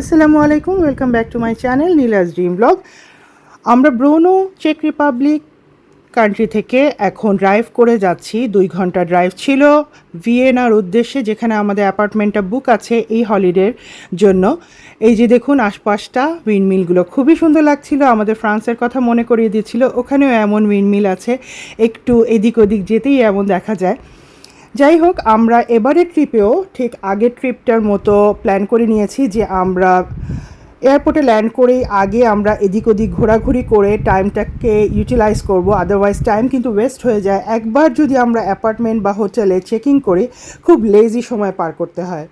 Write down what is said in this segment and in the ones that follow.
আসসালামু আলাইকুম welcome back to my channel Nilaj dream blog আমরা ব্রোনো চেক রিপাবলিক কান্ট্রি থেকে এখন ড্রাইভ করে যাচ্ছি। দুই ঘণ্টা ড্রাইভ ছিল ভিয়েনার উদ্দেশ্যে, যেখানে আমাদের অ্যাপার্টমেন্টটা বুক আছে এই হলিডের জন্য। এই যে দেখুন, আশপাশটা উইন্ডমিলগুলো খুবই সুন্দর লাগছিল। আমাদের ফ্রান্সের কথা মনে করিয়ে দিচ্ছিল, ওখানেও এমন উইন্ডমিল আছে। একটু এদিক ওদিক যেতেই এমন দেখা যায়। যাই হোক, আমরা এবারের ট্রিপেও ঠিক আগের ট্রিপটার মতো প্ল্যান করে নিয়েছি যে আমরা এয়ারপোর্টে ল্যান্ড করেই আগে আমরা এদিক ওদিক ঘোরাঘুরি করে টাইমটাকে ইউটিলাইজ করব। আদারওয়াইজ টাইম কিন্তু ওয়েস্ট হয়ে যায়। একবার যদি আমরা অ্যাপার্টমেন্ট বা হোটেলে চেকিং করি, খুব লেজি সময় পার করতে হয়।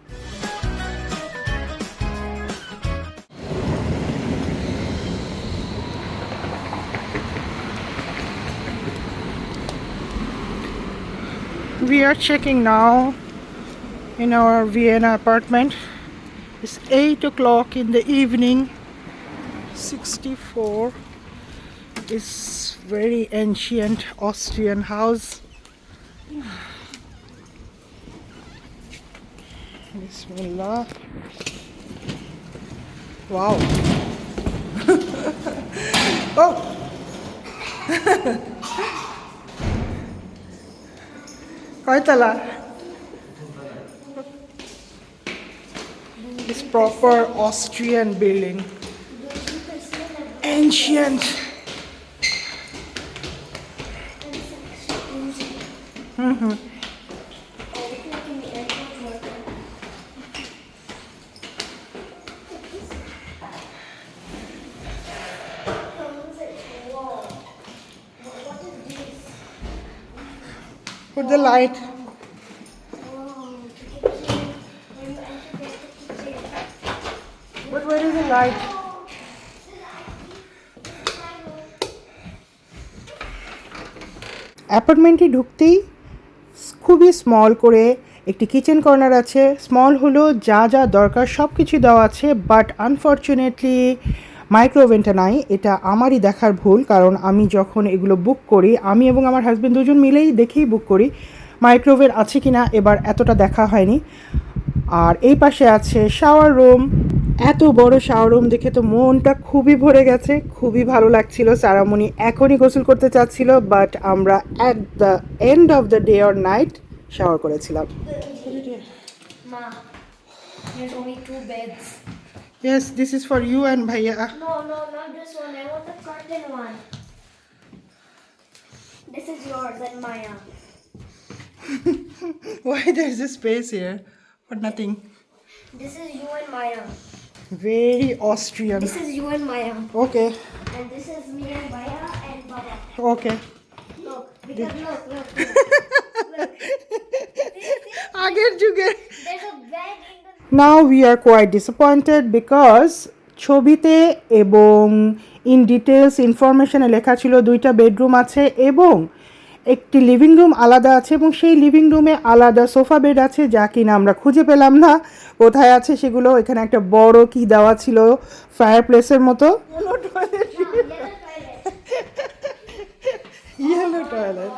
We are checking now in our Vienna apartment. It's 8 o'clock in the evening. 64 is very ancient Austrian house. Bismillah. Wow. oh! কয়তলা It's proper Austrian building. Ancient. The light. But where is the light? অ্যাপার্টমেন্টে ঢুকতেই খুবই small করে একটি kitchen corner আছে small হলো যা যা দরকার সব কিছু দেওয়া আছে বাট আনফর্চুনেটলি মাইক্রোওভেনটা নাই, এটা আমারই দেখার ভুল, কারণ আমি যখন এগুলো বুক করি, আমি এবং আমার হাজব্যান্ড দুজন মিলেই দেখেই বুক করি মাইক্রোওভেন আছে কি না এবার এতটা দেখা হয়নি আর এই পাশে আছে শাওয়ার রুম এত বড় শাওয়ার রুম দেখে তো মনটা খুবই ভরে গেছে, খুবই ভালো লাগছিল, সারামণি এখনই গোসল করতে চাচ্ছিল বাট আমরা at the end of the day or night shower করেছিলাম beds. Yes, this is for you and Bhaiya. No, no, not this one. I want the curtain one. This is yours and Maya. Why there's a space here for nothing? This is you and Maya. Very Austrian. This is you and Maya. Okay, And this is me and Maya and Baba. okay. Look, because look, look, look. Again, you get. There's a bag in now we are quite disappointed because ছবিতে এবং in details ইনফরমেশনে লেখা ছিল দুইটা bedroom আছে এবং একটি living room আলাদা আছে এবং সেই লিভিং রুমে আলাদা সোফা বেড আছে যা কিনা আমরা খুঁজে পেলাম না। কোথায় আছে সেগুলো? এখানে একটা বড় কি দেওয়া ছিল? ফায়ার প্লেসের মতো. ইয়েলো টয়লেট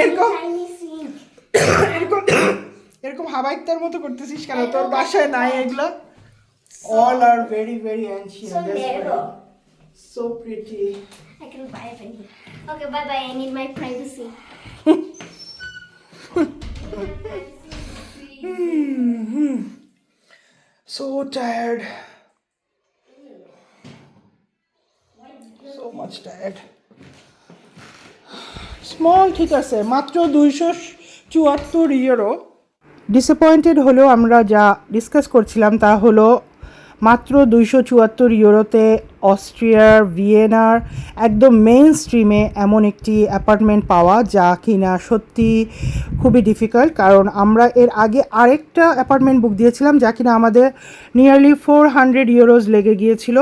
এরকম- এরকম মতো করতেছিস কেন তোর বাসায় নাই এগুলো all are very very. So pretty I can buy if I need. Okay, bye bye. I need my privacy. So tired. So much tired. Small ঠিক আছে মাত্র দুইশো চুয়াত্তর ইউরো ডিসঅ্যাপয়েন্টেড হলেও আমরা যা ডিসকাস করছিলাম তা হলো মাত্র দুইশো চুয়াত্তর ইউরোতে অস্ট্রিয়ার ভিয়েনার একদম মেইন স্ট্রিমে এমন একটি অ্যাপার্টমেন্ট পাওয়া যা কিনা সত্যি খুবই ডিফিকাল্ট কারণ আমরা এর আগে আরেকটা অ্যাপার্টমেন্ট বুক দিয়েছিলাম যা কিনা আমাদের নিয়ারলি ফোর হান্ড্রেড ইউরোজ লেগে গিয়েছিল।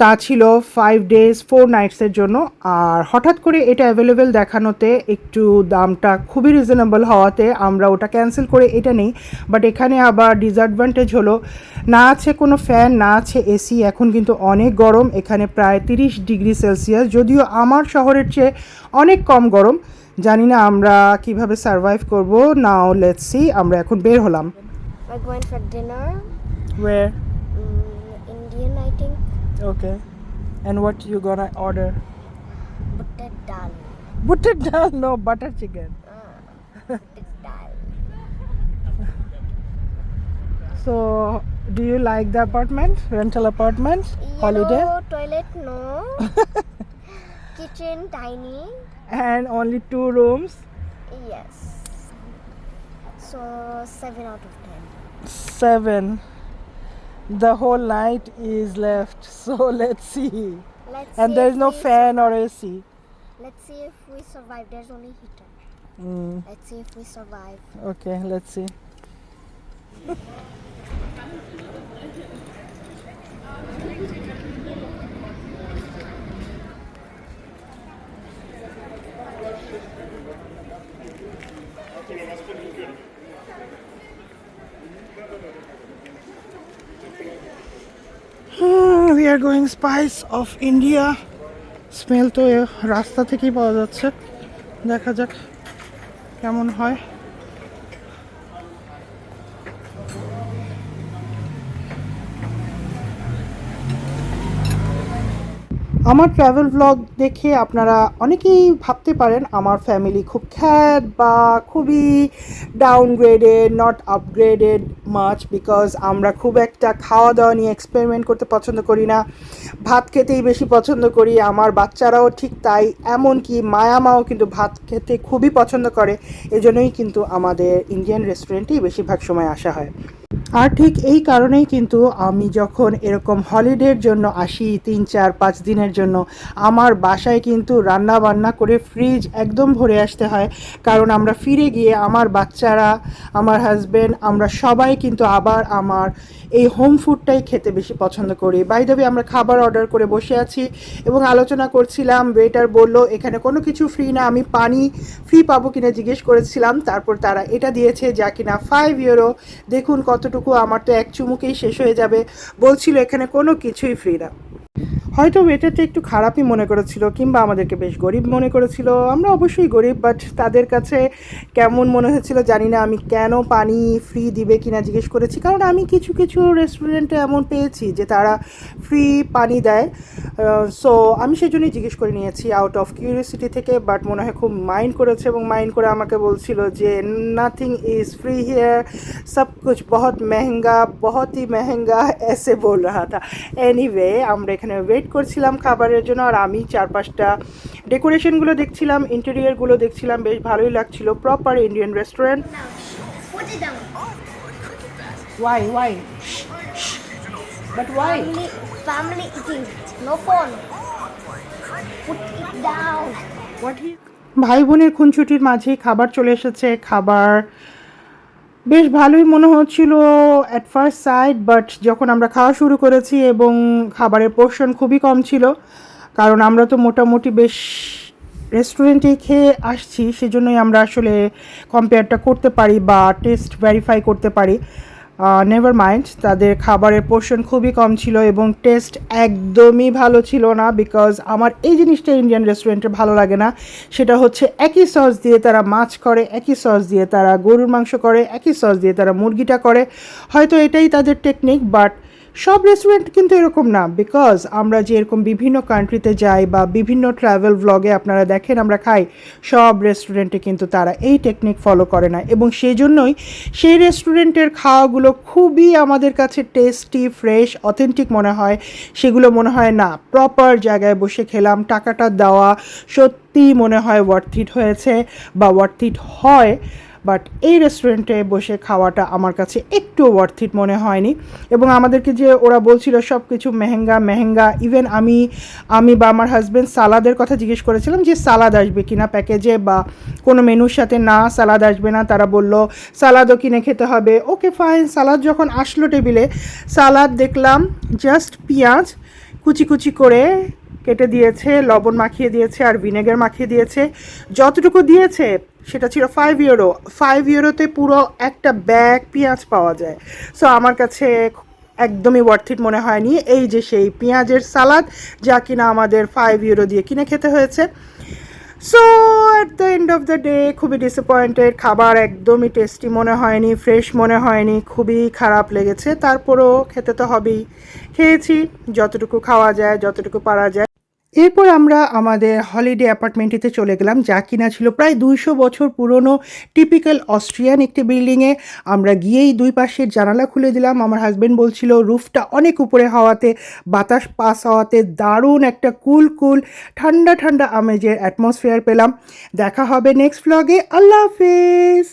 তা ছিল ফাইভ ডেজ ফোর নাইটসের জন্য আর হঠাৎ করে এটা অ্যাভেলেবেল দেখানোতে একটু দামটা খুবই রিজনেবল হওয়াতে আমরা ওটা ক্যান্সেল করে এটা নেই বাট এখানে আবার ডিসঅ্যাডভান্টেজ হলো না আছে কোনো ফ্যান না আছে এসি এখন কিন্তু অনেক গরম এখানে প্রায় তিরিশ ডিগ্রি সেলসিয়াস যদিও আমার শহরের চেয়ে অনেক কম গরম জানি না আমরা কীভাবে সার্ভাইভ করব নাও লেটস সি আমরা এখন বের হলাম We're going for dinner. Where? Okay. And what you gonna order? Butter dal. Butter dal, no butter chicken. Ah, butter dal. So, do you like the apartment? Rental apartment? Holiday? Yellow toilet, no. Kitchen, tiny. And only two rooms? Yes. So, 7 out of 10. Seven. The whole night is left. So let's see. Let's And see there's no fan or AC. Let's see if we survive. There's only heater. Mm, Let's see if we survive. okay, let's see. are going spice of India. Smell তো রাস্তা থেকেই পাওয়া যাচ্ছে দেখা যাক কেমন হয় আমার ট্রাভেল ব্লগ দেখে আপনারা অনেকেই ভাবতে পারেন আমার ফ্যামিলি খুব খ্যাত বা খুবই ডাউনগ্রেডেড নট আপগ্রেডেড মাছ বিকজ আমরা খুব একটা খাওয়া দাওয়া নিয়ে এক্সপেরিমেন্ট করতে পছন্দ করি না। ভাত খেতেই বেশি পছন্দ করি। আমার বাচ্চারাও ঠিক তাই, এমনকি মায়া মাও কিন্তু ভাত খেতে খুবই পছন্দ করে। এজন্যই কিন্তু আমাদের ইন্ডিয়ান রেস্টুরেন্টেই বেশিরভাগ সময় আসা হয়। আর ঠিক এই কারণেই কিন্তু আমি যখন এরকম হলিডের জন্য আসি, তিন, চার, পাঁচ দিনের জন্য, আমার বাসায় কিন্তু রান্না বান্না করে ফ্রিজ একদম ভরে আসতে হয়। কারণ আমরা ফিরে গিয়ে আমার বাচ্চারা, আমার হাজব্যান্ড আমরা সবাই কিন্তু আবার আমার এই হোম ফুডটাই খেতে বেশি পছন্দ করি। বাই দ্য আমরা খাবার অর্ডার করে বসে আছি এবং আলোচনা করছিলাম। ওয়েটার বলল, এখানে কোনো কিছু ফ্রি না, আমি পানি ফ্রি পাবো কিনা জিজ্ঞেস করেছিলাম। তারপর তারা এটা দিয়েছে যা কিনা ফাইভ ইউরো দেখুন কতটুকু আমার তো এক চুমুকেই শেষ হয়ে যাবে। বলছিল এখানে কোনো কিছুই ফ্রি না। হয়তো ওয়েটারটা একটু খারাপই মনে করেছিল কিংবা আমাদেরকে বেশ গরিব মনে করেছিল। আমরা অবশ্যই গরিব বাট তাদের কাছে কেমন মনে হয়েছিল জানি না। আমি কেন পানি ফ্রি দিবে কিনা জিজ্ঞেস করেছি। কারণ আমি কিছু কিছু রেস্টুরেন্টে এমন পেয়েছি যে তারা ফ্রি পানি দেয়। সো আমি সেই জন্যই জিজ্ঞেস করে নিয়েছি আউট অফ কিউরিয়াসিটি থেকে বাট মনে হয় খুব মাইন্ড করেছে এবং মাইন্ড করে আমাকে বলছিল যে নাথিং ইজ ফ্রি হিয়ার সব কিছু বহুত মেহেঙ্গা বহুতই মেহেঙ্গা এসে বল রা থা এনিওয়ে আমরা এখানে ওয়েট করছিলাম খাবারের জন্য আর আমি চার পাঁচটা ডেকোরেশনগুলো দেখছিলাম ইন্টেরিয়ারগুলো দেখছিলাম বেশ ভালোই লাগছিল proper Indian restaurant. Why why but why Family, family eating. No phone. Put it down. ভাই বোনের খুনছুটির মাঝেই খাবার চলে এসেছে খাবার বেশ ভালোই মনে হচ্ছিল অ্যাট ফার্স্ট সাইড বাট যখন আমরা খাওয়া শুরু করেছি এবং খাবারের পোর্শন খুবই কম ছিল, কারণ আমরা তো মোটামুটি বেশ রেস্টুরেন্টে খেয়ে আসছি, সেজন্যই আমরা আসলে কম্পেয়ারটা করতে পারি বা টেস্ট ভেরিফাই করতে পারি। নেভার মাইন্ড তাদের খাবারের পোর্শন খুবই কম ছিল এবং টেস্ট একদমই ভালো ছিল না বিকজ আমার এই জিনিসটা ইন্ডিয়ান রেস্টুরেন্টে ভালো লাগে না। সেটা হচ্ছে একই সস দিয়ে তারা মাছ করে, একই সস দিয়ে তারা গরুর মাংস করে, একই সস দিয়ে তারা মুরগিটা করে। হয়তো এটাই তাদের টেকনিক বাট সব রেস্টুরেন্ট কিন্তু এরকম না বিকজ আমরা যে এরকম বিভিন্ন কান্ট্রিতে যাই বা বিভিন্ন ট্রাভেল ভ্লগে আপনারা দেখেন, আমরা খাই, সব রেস্টুরেন্টে কিন্তু তারা এই টেকনিক ফলো করে না। এবং সেই জন্যই সেই রেস্টুরেন্টের খাওয়াগুলো খুবই আমাদের কাছে টেস্টি ফ্রেশ অথেন্টিক মনে হয়। সেগুলো মনে হয় না প্রপার জায়গায় বসে খেলাম, টাকাটা দেওয়া সত্যিই মনে হয় ওয়ার্থিট হয়েছে বা ওয়ার্থিট হয়। বাট এই রেস্টুরেন্টে বসে খাওয়াটা আমার কাছে একটু ওয়ার্থিট মনে হয়নি। এবং আমাদেরকে যে ওরা বলছিল সব কিছু মেহেঙ্গা মেহেঙ্গা ইভেন আমি আমি বা আমার হাজব্যান্ড সালাদের কথা জিজ্ঞেস করেছিলাম যে সালাদ আসবে কিনা প্যাকেজে বা কোনো মেনুর সাথে না সালাদ আসবে না, তারা বলল সালাদও কিনে খেতে হবে। ওকে ফাইন সালাদ যখন আসলো টেবিলে, সালাদ দেখলাম জাস্ট পেঁয়াজ কুচি কুচি করে কেটে দিয়েছে, লবণ মাখিয়ে দিয়েছে আর ভিনেগার মাখিয়ে দিয়েছে। যতটুকু দিয়েছে সেটা ছিল ফাইভ ইউরো ফাইভ ইউরোতে পুরো একটা ব্যাগ পেঁয়াজ পাওয়া যায়। সো আমার কাছে একদমই ওয়ার্থিট মনে হয়নি। এই যে সেই পেঁয়াজের সালাদ যা কিনা আমাদের ফাইভ ইউরো দিয়ে কিনে খেতে হয়েছে। So at the end of the day খুবই ডিসঅ্যাপয়েন্টেড খাবার একদমই টেস্টি মনে হয়নি ফ্রেশ মনে হয়নি, খুবই খারাপ লেগেছে। তারপরও খেতে তো হবেই। খেয়েছি, যতটুকু খাওয়া যায়, যতটুকু পারা যায়। এরপর আমরা আমাদের হলিডে অ্যাপার্টমেন্টটিতে চলে গেলাম, যা কিনা ছিল প্রায় দুইশো বছর পুরনো টিপিক্যাল অস্ট্রিয়ান একটি বিল্ডিংয়ে আমরা গিয়েই দুই পাশের জানালা খুলে দিলাম। আমার হাজব্যান্ড বলছিল, রুফটা অনেক উপরে হওয়াতে, বাতাস পাস হওয়াতে দারুণ একটা কুল কুল, ঠান্ডা ঠান্ডা আমেজের অ্যাটমসফিয়ার পেলাম। দেখা হবে নেক্সট ব্লগে আল্লাহ হাফেজ!